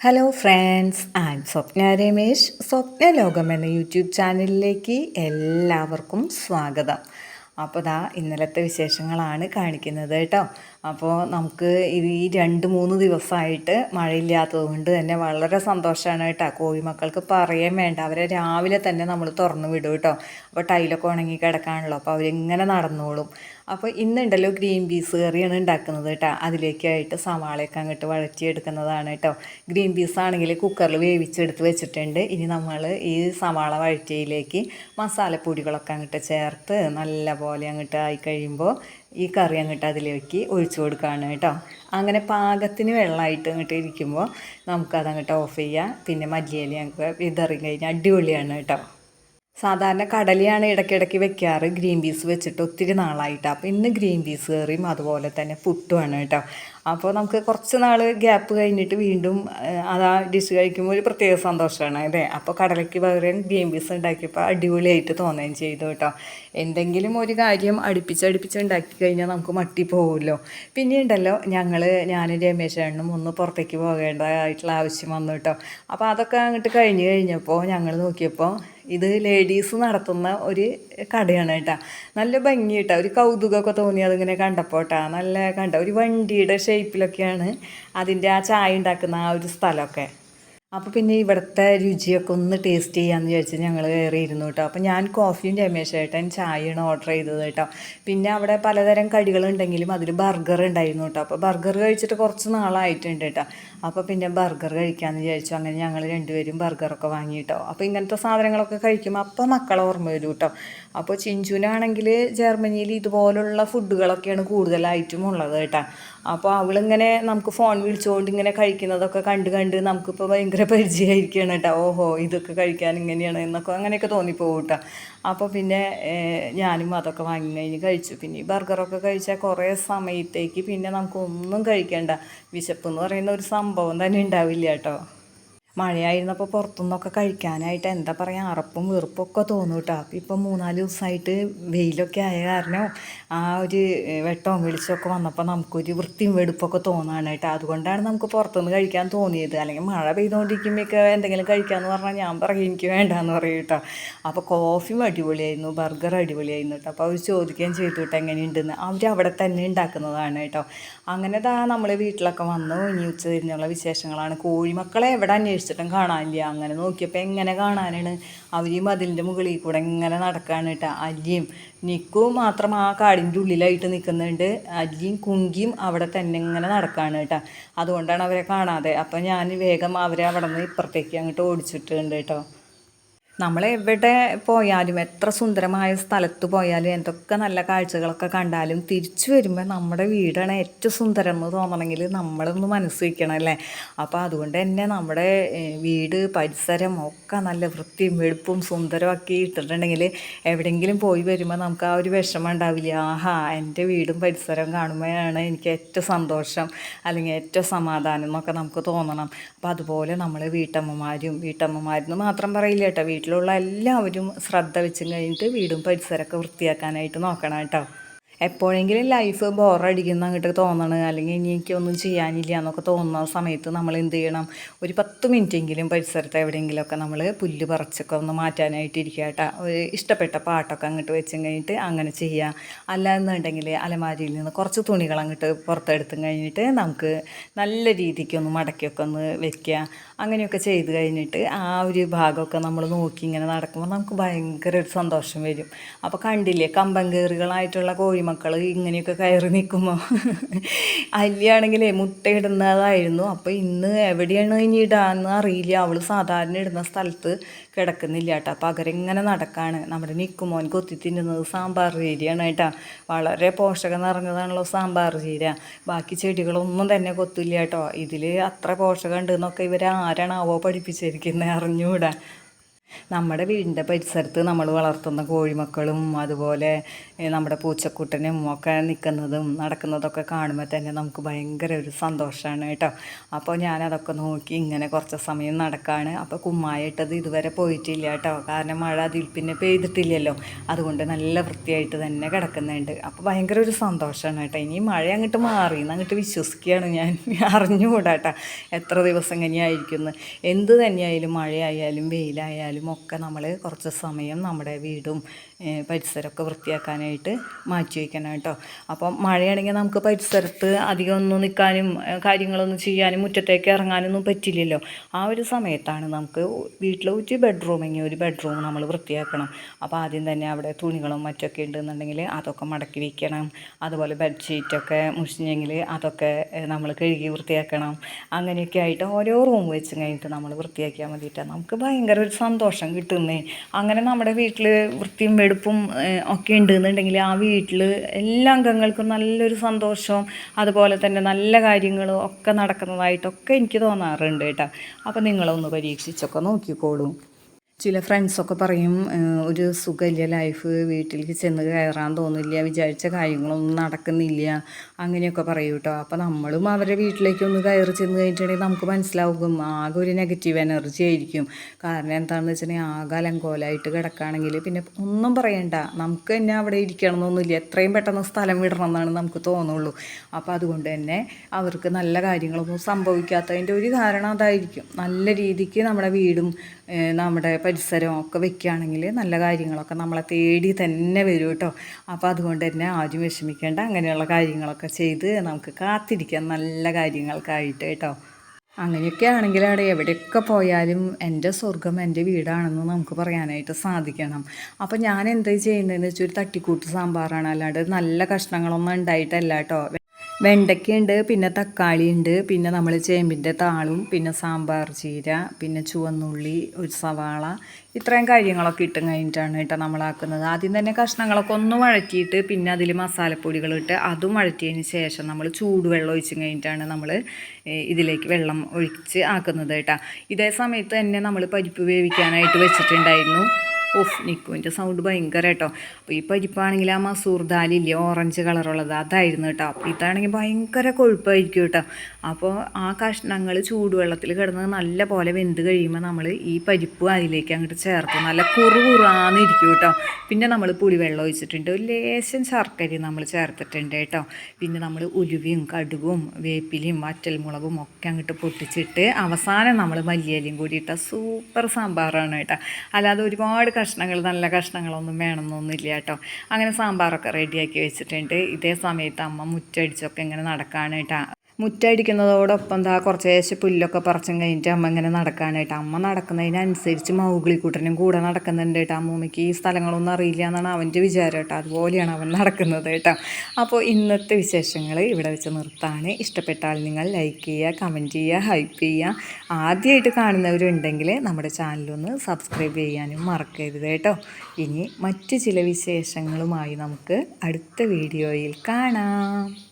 Hello friends and Swapna Ramesh Swapna Lokam എന്ന YouTube ചാനലിലേക്ക് എല്ലാവർക്കും സ്വാഗതം. അപ്പോൾ ദാ ഇന്നലത്തെ വിശേഷങ്ങളാണ് കാണിക്കുന്നത് കേട്ടോ. അപ്പോൾ നമുക്ക് ഈ രണ്ട് മൂന്ന് ദിവസമായിട്ട് മഴയില്ലാത്തത് കൊണ്ട് തന്നെ വളരെ സന്തോഷമാണ് കേട്ടോ. കോഴിമക്കൾക്ക് പറയാൻ വേണ്ട. അവരെ രാവിലെ തന്നെ നമ്മൾ തുറന്നു വിടും കേട്ടോ. അപ്പോൾ ടൈലൊക്കെ ഉണങ്ങി കിടക്കാണല്ലോ. അപ്പോൾ അവരിങ്ങനെ നടന്നോളും? അപ്പോൾ ഇന്നുണ്ടല്ലോ ഗ്രീൻ പീസ് കറിയാണ് ഉണ്ടാക്കുന്നത് കേട്ടോ. അതിലേക്കായിട്ട് സവാളയൊക്കെ അങ്ങോട്ട് വഴറ്റിയെടുക്കുന്നതാണ് കേട്ടോ. ഗ്രീൻ പീസ് ആണെങ്കിൽ കുക്കറിൽ വേവിച്ചെടുത്ത് വെച്ചിട്ടുണ്ട്. ഇനി നമ്മൾ ഈ സവാള വഴറ്റിയിലേക്ക് മസാലപ്പൊടികളൊക്കെ അങ്ങോട്ട് ചേർത്ത് നല്ല പോലെ അങ്ങോട്ട് ആയി കഴിയുമ്പോൾ ഈ കറി അങ്ങോട്ട് അതിലേക്ക് ഒഴിച്ചു കൊടുക്കുകയാണ് കേട്ടോ. അങ്ങനെ പാകത്തിന് വെള്ളമായിട്ട് അങ്ങോട്ട് ഇരിക്കുമ്പോൾ നമുക്കതങ്ങോട്ട് ഓഫ് ചെയ്യാം പിന്നെ മല്ലിയില ഞങ്ങൾക്ക് വിതറി കഴിഞ്ഞാൽ അടിപൊളിയാണ് കേട്ടോ. സാധാരണ കടലയാണ് ഇടയ്ക്കിടയ്ക്ക് വെക്കാറ്. ഗ്രീൻ പീസ് വെച്ചിട്ട് ഒത്തിരി നാളായിട്ട്. അപ്പോൾ ഇന്ന് ഗ്രീൻ പീസ് കറിയും അതുപോലെ തന്നെ പുട്ടുമാണ് കേട്ടോ. അപ്പോൾ നമുക്ക് കുറച്ച് നാൾ ഗ്യാപ്പ് കഴിഞ്ഞിട്ട് വീണ്ടും അത് ആ ഡിഷ് കഴിക്കുമ്പോൾ ഒരു പ്രത്യേക സന്തോഷമാണ് അല്ലേ? അപ്പോൾ കടലയ്ക്ക് പകരം ഗ്രീൻ പീസ് ഉണ്ടാക്കിയപ്പോൾ അടിപൊളിയായിട്ട് തോന്നുകയും ചെയ്തു കേട്ടോ. എന്തെങ്കിലും ഒരു കാര്യം അടുപ്പിച്ചടുപ്പിച്ച് ഉണ്ടാക്കി കഴിഞ്ഞാൽ നമുക്ക് മട്ടി പോകുമല്ലോ പിന്നെ ഉണ്ടല്ലോ ഞങ്ങൾ ഞാനും രമേശേണ്ണും ഒന്ന് പുറത്തേക്ക് പോകേണ്ടതായിട്ടുള്ള ആവശ്യം വന്നു കേട്ടോ. അപ്പോൾ അതൊക്കെ അങ്ങോട്ട് കഴിഞ്ഞ് കഴിഞ്ഞപ്പോൾ ഞങ്ങൾ നോക്കിയപ്പോൾ ഇത് ലേഡീസ് നടത്തുന്ന ഒരു കടയാണ് കേട്ടോ. നല്ല ഭംഗി കേട്ടോ ഒരു കൗതുകമൊക്കെ തോന്നി അതിങ്ങനെ കണ്ടപ്പോൾ നല്ല കണ്ട ഒരു വണ്ടിയുടെ ഷേപ്പിലൊക്കെയാണ് അതിന്റെ ആ ചായ ഉണ്ടാക്കുന്ന ആ ഒരു സ്ഥലമൊക്കെ. അപ്പോൾ പിന്നെ ഇവിടുത്തെ രുചിയൊക്കെ ഒന്ന് ടേസ്റ്റ് ചെയ്യാമെന്ന് വിചാരിച്ച് ഞങ്ങൾ കയറിയിരുന്നു കേട്ടോ. അപ്പോൾ ഞാൻ കോഫിയും രമേശേട്ടൻ ചായയാണ് ഓർഡർ ചെയ്തത് കേട്ടോ. പിന്നെ അവിടെ പലതരം കടികളുണ്ടെങ്കിലും അതിൽ ബർഗർ ഉണ്ടായിരുന്നു കേട്ടോ. അപ്പോൾ ബർഗർ കഴിച്ചിട്ട് കുറച്ച് നാളായിട്ടുണ്ട് കേട്ടോ. അപ്പോൾ പിന്നെ ബർഗർ കഴിക്കാമെന്ന് വിചാരിച്ചു. അങ്ങനെ ഞങ്ങൾ രണ്ടുപേരും ബർഗറൊക്കെ വാങ്ങി കേട്ടോ അപ്പോൾ ഇങ്ങനത്തെ സാധനങ്ങളൊക്കെ കഴിക്കുമ്പോൾ അപ്പോൾ മക്കളെ ഓർമ്മ വരും കേട്ടോ. അപ്പോൾ ചിഞ്ചുനാണെങ്കിൽ ജർമ്മനിയിൽ ഇതുപോലുള്ള ഫുഡുകളൊക്കെയാണ് കൂടുതലായിട്ടും ഉള്ളത് കേട്ടോ. അപ്പോൾ അവളിങ്ങനെ നമുക്ക് ഫോൺ വിളിച്ചുകൊണ്ട് ഇങ്ങനെ കഴിക്കുന്നതൊക്കെ കണ്ട് കണ്ട് നമുക്കിപ്പോൾ ഭയങ്കര പരിചയമായിരിക്കുകയാണ് കേട്ടോ. ഓഹോ ഇതൊക്കെ കഴിക്കാൻ ഇങ്ങനെയാണ് എന്നൊക്കെ അങ്ങനെയൊക്കെ തോന്നിപ്പോകും കേട്ടോ. അപ്പോൾ പിന്നെ ഞാനും അതൊക്കെ വാങ്ങി കഴിഞ്ഞ് കഴിച്ചു. പിന്നെ ഈ ബർഗറൊക്കെ കഴിച്ചാൽ കുറേ സമയത്തേക്ക് പിന്നെ നമുക്കൊന്നും കഴിക്കേണ്ട. വിശപ്പ് എന്ന് പറയുന്ന ഒരു സംഭവം തന്നെ ഉണ്ടാവില്ല കേട്ടോ. മഴയായിരുന്നപ്പോൾ പുറത്തുനിന്നൊക്കെ കഴിക്കാനായിട്ട് എന്താ പറയുക അറപ്പും വെറുപ്പും ഒക്കെ തോന്നും കേട്ടോ അപ്പം ഇപ്പം മൂന്നാൽ ദിവസമായിട്ട് വെയിലൊക്കെ ആയ കാരണം ആ ഒരു വെട്ടവും വെളിച്ചമൊക്കെ വന്നപ്പോൾ നമുക്കൊരു വൃത്തിയും വെടുപ്പൊക്കെ തോന്നാണ് കേട്ടോ അതുകൊണ്ടാണ് നമുക്ക് പുറത്തുനിന്ന് കഴിക്കാൻ തോന്നിയത്. അല്ലെങ്കിൽ മഴ പെയ്തുകൊണ്ടിരിക്കുമ്പോഴൊക്കെ എന്തെങ്കിലും കഴിക്കാമെന്ന് പറഞ്ഞാൽ ഞാൻ പറയും എനിക്ക് വേണ്ടാന്ന് പറയും കേട്ടോ അപ്പോൾ കോഫിയും അടിപൊളിയായിരുന്നു ബർഗർ അടിപൊളിയായിരുന്നു കേട്ടോ അപ്പോൾ അവർ ചോദിക്കുകയും ചെയ്തു കേട്ടോ എങ്ങനെയുണ്ടെന്ന്? അവർ അവിടെ തന്നെ ഉണ്ടാക്കുന്നതാണ് കേട്ടോ അങ്ങനെ ദാ നമ്മൾ വീട്ടിലൊക്കെ വന്നു. ഇനി ഉച്ച തിരിഞ്ഞുള്ള വിശേഷങ്ങളാണ്. കോഴിമക്കളെ എവിടെ അന്വേഷിച്ചിട്ടും കാണാനില്ല. അങ്ങനെ നോക്കിയപ്പോൾ എങ്ങനെ കാണാനാണ്? അവരും അതിന്റെ മുകളിൽ കൂടെ ഇങ്ങനെ നടക്കാണ് കേട്ടോ അല്ലിയും നിക്കും മാത്രം ആ കാടിന്റെ ഉള്ളിലായിട്ട് നിൽക്കുന്നുണ്ട് അല്ലിയും കുങ്കിയും അവിടെ തന്നെ ഇങ്ങനെ നടക്കാണ് കേട്ടോ അതുകൊണ്ടാണ് അവരെ കാണാതെ. അപ്പം ഞാൻ വേഗം അവരെ അവിടെ നിന്ന് ഇപ്പുറത്തേക്ക് അങ്ങോട്ട് ഓടിച്ചിട്ടുണ്ട് കേട്ടോ നമ്മൾ എവിടെ പോയാലും എത്ര സുന്ദരമായ സ്ഥലത്ത് പോയാലും എന്തൊക്കെ നല്ല കാഴ്ചകളൊക്കെ കണ്ടാലും തിരിച്ചു വരുമ്പോൾ നമ്മുടെ വീടാണ് ഏറ്റവും സുന്ദരം എന്ന് തോന്നണമെങ്കിൽ നമ്മളൊന്ന് മനസ്സ് വയ്ക്കണം അല്ലേ? അപ്പോൾ അതുകൊണ്ട് തന്നെ നമ്മുടെ വീട് പരിസരം ഒക്കെ നല്ല വൃത്തിയും വെളുപ്പും സുന്ദരമാക്കി ഇട്ടിട്ടുണ്ടെങ്കിൽ എവിടെയെങ്കിലും പോയി വരുമ്പോൾ നമുക്ക് ആ ഒരു വിഷമം ഉണ്ടാവില്ല. ആഹാ എന്റെ വീടും പരിസരവും കാണുമ്പോഴാണ് എനിക്ക് ഏറ്റവും സന്തോഷം അല്ലെങ്കിൽ ഏറ്റവും സമാധാനം എന്നൊക്കെ നമുക്ക് തോന്നണം. അപ്പോൾ അതുപോലെ നമ്മൾ വീട്ടമ്മമാരും വീട്ടമ്മമാരെന്ന് മാത്രം പറയില്ല കേട്ടോ. വീട്ടിൽ വീട്ടിലുള്ള എല്ലാവരും ശ്രദ്ധ വെച്ചും കഴിഞ്ഞിട്ട് വീടും പരിസരമൊക്കെ വൃത്തിയാക്കാനായിട്ട് നോക്കണം കേട്ടോ. എപ്പോഴെങ്കിലും ലൈഫ് ബോറടിക്കുന്ന അങ്ങോട്ട് തോന്നണം അല്ലെങ്കിൽ ഇനി എനിക്കൊന്നും ചെയ്യാനില്ല എന്നൊക്കെ തോന്നുന്ന സമയത്ത് നമ്മൾ എന്ത് ചെയ്യണം? ഒരു പത്ത് മിനിറ്റെങ്കിലും പരിസരത്ത് എവിടെയെങ്കിലുമൊക്കെ നമ്മൾ പുല്ല് പറിച്ചൊക്കെ ഒന്ന് മാറ്റാനായിട്ട് ഇരിക്കുക കേട്ടോ. ഒരു ഇഷ്ടപ്പെട്ട പാട്ടൊക്കെ അങ്ങോട്ട് വെച്ചും കഴിഞ്ഞിട്ട് അങ്ങനെ ചെയ്യുക. അല്ല എന്നുണ്ടെങ്കിൽ അലമാരിയിൽ നിന്ന് കുറച്ച് തുണികൾ അങ്ങോട്ട് പുറത്തെടുത്തും കഴിഞ്ഞിട്ട് നമുക്ക് നല്ല രീതിക്ക് ഒന്ന് മടക്കിയൊക്കെ ഒന്ന് വെക്കുക. അങ്ങനെയൊക്കെ ചെയ്ത് കഴിഞ്ഞിട്ട് ആ ഒരു ഭാഗമൊക്കെ നമ്മൾ നോക്കി ഇങ്ങനെ നടക്കുമ്പോൾ നമുക്ക് ഭയങ്കര ഒരു സന്തോഷം വരും. അപ്പോൾ കണ്ടില്ലേ കമ്പം കമ്പങ്കേറുകളായിട്ടുള്ള കോഴിമക്കൾ ഇങ്ങനെയൊക്കെ കയറി നിൽക്കുമ്പോൾ അല്ലിയാണെങ്കിലേ മുട്ടയിടുന്നതായിരുന്നു അപ്പോൾ ഇന്ന് എവിടെയാണ് ഇനി ഇടാന്ന് അറിയില്ല. അവൾ സാധാരണ ഇടുന്ന സ്ഥലത്ത് കിടക്കുന്നില്ല കേട്ടോ. അപ്പോൾ അവരെങ്ങനെ നടക്കാണ്. നമ്മുടെ നിൽക്കുമോൻ കൊത്തി തിന്നുന്നത് സാമ്പാർ ചീരയാണ് കേട്ടോ. വളരെ പോഷകം നിറഞ്ഞതാണല്ലോ സാമ്പാർ ചീര. ബാക്കി ചെടികളൊന്നും തന്നെ കൊത്തില്ല കേട്ടോ. ഇതിൽ അത്ര പോഷകം ഉണ്ടെന്നൊക്കെ ഇവർ ആരാണാവോ പഠിപ്പിച്ചിരിക്കുന്നത് അറിഞ്ഞുകൂടാ നമ്മുടെ വീടിന്റെ പരിസരത്ത് നമ്മൾ വളർത്തുന്ന കോഴിമക്കളും അതുപോലെ നമ്മുടെ പൂച്ചക്കുട്ടനും ഒക്കെ നിൽക്കുന്നതും നടക്കുന്നതൊക്കെ കാണുമ്പോൾ തന്നെ നമുക്ക് ഭയങ്കര ഒരു സന്തോഷമാണ് കേട്ടോ. അപ്പോൾ ഞാനതൊക്കെ നോക്കി ഇങ്ങനെ കുറച്ച് സമയം നടക്കാണ്. അപ്പോൾ കുമ്മായിട്ടത് ഇതുവരെ പോയിട്ടില്ല കേട്ടോ. കാരണം മഴ അതിൽ പിന്നെ പെയ്തിട്ടില്ലല്ലോ. അതുകൊണ്ട് നല്ല വൃത്തിയായിട്ട് തന്നെ കിടക്കുന്നുണ്ട്. അപ്പോൾ ഭയങ്കര ഒരു സന്തോഷമാണ് കേട്ടോ. ഇനി മഴ അങ്ങോട്ട് മാറി അങ്ങോട്ട് വിശ്വസിക്കുകയാണ് ഞാൻ. അറിഞ്ഞുകൂടാ കേട്ടോ. എത്ര ദിവസം ഇങ്ങനെയായിരിക്കുന്നു എന്ത് തന്നെയായാലും മഴയായാലും വെയിലായാലും ഒക്കെ നമ്മൾ കുറച്ച് സമയം നമ്മുടെ വീടും പരിസരമൊക്കെ വൃത്തിയാക്കാനായിട്ട് മാറ്റി വയ്ക്കണം കേട്ടോ. അപ്പം മഴയാണെങ്കിൽ നമുക്ക് പരിസരത്ത് അധികം ഒന്നും നിൽക്കാനും കാര്യങ്ങളൊന്നും ചെയ്യാനും മുറ്റത്തേക്ക് ഇറങ്ങാനൊന്നും പറ്റില്ലല്ലോ. ആ ഒരു സമയത്താണ് നമുക്ക് വീട്ടിലെ ഒരു ബെഡ്റൂമെങ്കിൽ ഒരു ബെഡ്റൂം നമ്മൾ വൃത്തിയാക്കണം. അപ്പോൾ ആദ്യം തന്നെ അവിടെ തുണികളും മറ്റൊക്കെ ഉണ്ടെന്നുണ്ടെങ്കിൽ അതൊക്കെ മടക്കി വയ്ക്കണം. അതുപോലെ ബെഡ്ഷീറ്റൊക്കെ മുഷിഞ്ഞെങ്കിൽ അതൊക്കെ നമ്മൾ കഴുകി വൃത്തിയാക്കണം. അങ്ങനെയൊക്കെ ആയിട്ട് ഓരോ റൂം വെച്ച് കഴിഞ്ഞിട്ട് നമ്മൾ വൃത്തിയാക്കിയാൽ മതിയിട്ട് നമുക്ക് ഭയങ്കര ഒരു സന്തോഷം കിട്ടുന്നേ. അങ്ങനെ നമ്മുടെ വീട്ടിൽ വൃത്തിയും വെടുപ്പും ഒക്കെ ഒക്കെ ഉണ്ടെന്നുണ്ടെങ്കിൽ ആ വീട്ടിൽ എല്ലാ അംഗങ്ങൾക്കും നല്ലൊരു സന്തോഷവും അതുപോലെ തന്നെ നല്ല കാര്യങ്ങളും ഒക്കെ നടക്കുന്നതായിട്ടൊക്കെ എനിക്ക് തോന്നാറുണ്ട് കേട്ടോ. അപ്പോൾ നിങ്ങളൊന്ന് പരീക്ഷിച്ചൊക്കെ നോക്കിക്കോളൂ. ചില ഫ്രണ്ട്സൊക്കെ പറയും "ഏഹ്, ഒരു സുഖമില്ല ലൈഫ് വീട്ടിലേക്ക് ചെന്ന് കയറാൻ തോന്നില്ല വിചാരിച്ച കാര്യങ്ങളൊന്നും നടക്കുന്നില്ല അങ്ങനെയൊക്കെ പറയും കേട്ടോ അപ്പോൾ നമ്മളും അവരുടെ വീട്ടിലേക്ക് ഒന്ന് കയറി ചെന്ന് കഴിഞ്ഞിട്ടുണ്ടെങ്കിൽ നമുക്ക് മനസ്സിലാവും ആകെ ഒരു നെഗറ്റീവ് എനർജി ആയിരിക്കും. കാരണം എന്താണെന്ന് വെച്ചിട്ടുണ്ടെങ്കിൽ ആകെ അലങ്കോലായിട്ട് കിടക്കുകയാണെങ്കിൽ പിന്നെ ഒന്നും പറയണ്ട. നമുക്ക് തന്നെ അവിടെ ഇരിക്കണം എന്നൊന്നുമില്ല. എത്രയും പെട്ടെന്ന് സ്ഥലം വിടണം എന്നാണ് നമുക്ക് തോന്നുള്ളൂ. അപ്പോൾ അതുകൊണ്ട് തന്നെ അവർക്ക് നല്ല കാര്യങ്ങളൊന്നും സംഭവിക്കാത്തതിന്റെ ഒരു കാരണം അതായിരിക്കും. നല്ല രീതിക്ക് നമ്മുടെ വീടും നമ്മുടെ പരിസരവും ഒക്കെ വെക്കുകയാണെങ്കിൽ നല്ല കാര്യങ്ങളൊക്കെ നമ്മളെ തേടി തന്നെ വരും കേട്ടോ. അപ്പോൾ അതുകൊണ്ട് തന്നെ ആരും വിഷമിക്കേണ്ട. അങ്ങനെയുള്ള കാര്യങ്ങളൊക്കെ ചെയ്ത് നമുക്ക് കാത്തിരിക്കാം. നല്ല കാര്യങ്ങൾക്കായിട്ട് കേട്ടോ. അങ്ങനെയൊക്കെ ആണെങ്കിൽ അവിടെ എവിടെയൊക്കെ പോയാലും എന്റെ സ്വർഗം എന്റെ വീടാണെന്ന് നമുക്ക് പറയാനായിട്ട് സാധിക്കണം. അപ്പോൾ ഞാൻ എന്താ ചെയ്യുന്നതെന്ന് വെച്ചാൽ ഒരു തട്ടിക്കൂട്ട് സാമ്പാറാണ്. അല്ലാണ്ട് നല്ല കഷ്ണങ്ങളൊന്നും ഉണ്ടായിട്ടല്ല കേട്ടോ. വെണ്ടയ്ക്കയുണ്ട് പിന്നെ തക്കാളി ഉണ്ട് പിന്നെ നമ്മൾ ചേമ്പിന്റെ താളും പിന്നെ സാമ്പാർ ചീര പിന്നെ ചുവന്നുള്ളി ഒരു സവാള ഇത്രയും കാര്യങ്ങളൊക്കെ ഇട്ട് കഴിഞ്ഞിട്ടാണ് കേട്ടോ നമ്മളാക്കുന്നത് ആദ്യം തന്നെ കഷ്ണങ്ങളൊക്കെ ഒന്ന് വഴറ്റിയിട്ട് പിന്നെ അതിൽ മസാലപ്പൊടികളിട്ട് അതും വഴറ്റിയതിന് ശേഷം നമ്മൾ ചൂടുവെള്ളം ഒഴിച്ച് കഴിഞ്ഞിട്ടാണ് നമ്മൾ ഇതിലേക്ക് വെള്ളം ഒഴിച്ച് ആക്കുന്നത് കേട്ടോ. ഇതേ സമയത്ത് തന്നെ നമ്മൾ പരിപ്പ് വേവിക്കാനായിട്ട് വെച്ചിട്ടുണ്ടായിരുന്നു. ഉഫ് നിക്കുവിന്റെ സൗണ്ട് ഭയങ്കര കേട്ടോ. അപ്പോൾ ഈ പരിപ്പാണെങ്കിൽ ആ മസൂർ ദാലില്ലേ ഓറഞ്ച് കളറുള്ളത് അതായിരുന്നു കേട്ടോ. അപ്പോൾ ഇതാണെങ്കിൽ ഭയങ്കര കൊഴുപ്പായിരിക്കും കേട്ടോ. അപ്പോൾ ആ കഷ്ണങ്ങൾ ചൂടുവെള്ളത്തിൽ കിടന്ന് നല്ല പോലെ വെന്ത് കഴിയുമ്പോൾ നമ്മൾ ഈ പരിപ്പ് അതിലേക്ക് അങ്ങോട്ട് ചേർത്ത് നല്ല കുറു കുറാന്നിരിക്കും കേട്ടോ. പിന്നെ നമ്മൾ പുളിവെള്ളം ഒഴിച്ചിട്ടുണ്ട്. ഒരു ലേശം ശർക്കരയും നമ്മൾ ചേർത്തിട്ടുണ്ട് കേട്ടോ. പിന്നെ നമ്മൾ ഉലുവയും കടുകും വേപ്പിലയും വറ്റൽമുളകും ഒക്കെ അങ്ങോട്ട് പൊട്ടിച്ചിട്ട് അവസാനം നമ്മൾ മല്ലിയിലയും കൂടി ഇട്ട സൂപ്പർ സാമ്പാറാണ് കേട്ടോ. അല്ലാതെ ഒരുപാട് കഷ്ണങ്ങൾ നല്ല കഷ്ണങ്ങളൊന്നും വേണമെന്നൊന്നുമില്ല കേട്ടോ. അങ്ങനെ സാമ്പാറൊക്കെ റെഡിയാക്കി വെച്ചിട്ടുണ്ട്. ഇതേ സമയത്ത് അമ്മ മുറ്റടിച്ചൊക്കെ ഇങ്ങനെ നടക്കാണ് കേട്ടോ മുറ്റടിക്കുന്നതോടൊപ്പം എന്താ കുറച്ചേശ്ശെ പുല്ലൊക്കെ പറിച്ചും കഴിഞ്ഞിട്ട് അമ്മ ഇങ്ങനെ നടക്കാനായിട്ട്. അമ്മ നടക്കുന്നതിനനുസരിച്ച് മൗഗ്ലിക്കൂട്ടനും കൂടെ നടക്കുന്നുണ്ട് കേട്ടോ. അമ്മൂമ്മയ്ക്ക് ഈ സ്ഥലങ്ങളൊന്നും അറിയില്ല എന്നാണ് അവന്റെ വിചാരം കേട്ടോ. അതുപോലെയാണ് അവൻ നടക്കുന്നത് കേട്ടോ. അപ്പോൾ ഇന്നത്തെ വിശേഷങ്ങൾ ഇവിടെ വെച്ച് നിർത്താണ്. ഇഷ്ടപ്പെട്ടാൽ നിങ്ങൾ ലൈക്ക് ചെയ്യുക കമന്റ് ചെയ്യുക ഹൈപ്പ് ചെയ്യുക. ആദ്യമായിട്ട് കാണുന്നവരുണ്ടെങ്കിൽ നമ്മുടെ ചാനലൊന്ന് സബ്സ്ക്രൈബ് ചെയ്യാനും മറക്കരുത് കേട്ടോ. ഇനി മറ്റ് ചില വിശേഷങ്ങളുമായി നമുക്ക് അടുത്ത വീഡിയോയിൽ കാണാം.